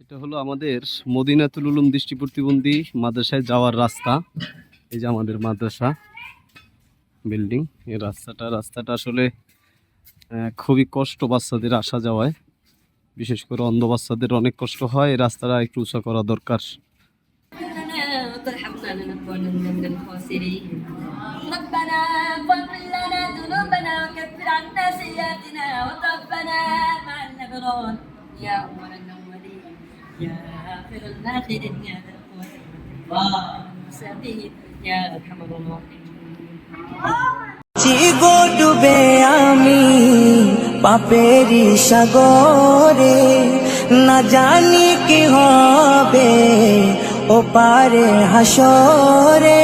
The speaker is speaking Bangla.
এটা হলো আমাদের মদিনাতুল উলুম দৃষ্টি প্রতিবন্ধী মাদ্রাসায় যাওয়ার রাস্তা এই যে আমাদের মাদ্রাসা বিল্ডিং এই রাস্তাটা রাস্তাটা আসলে আহ, খুবই কষ্ট বাচ্চাদের আসা যাওয়ায় বিশেষ করে অন্ধ বাচ্চাদের অনেক কষ্ট হয় এই রাস্তাটা একটু উঁচা করা দরকার ربنا يا اول الاولين يا اخر الاخرين يا ذا القوه الله المستعين يا ارحم الراحمين চিগো ডুবে আমি পাপেরি সাগরে না জানি কি হবে ও পারে হাসরে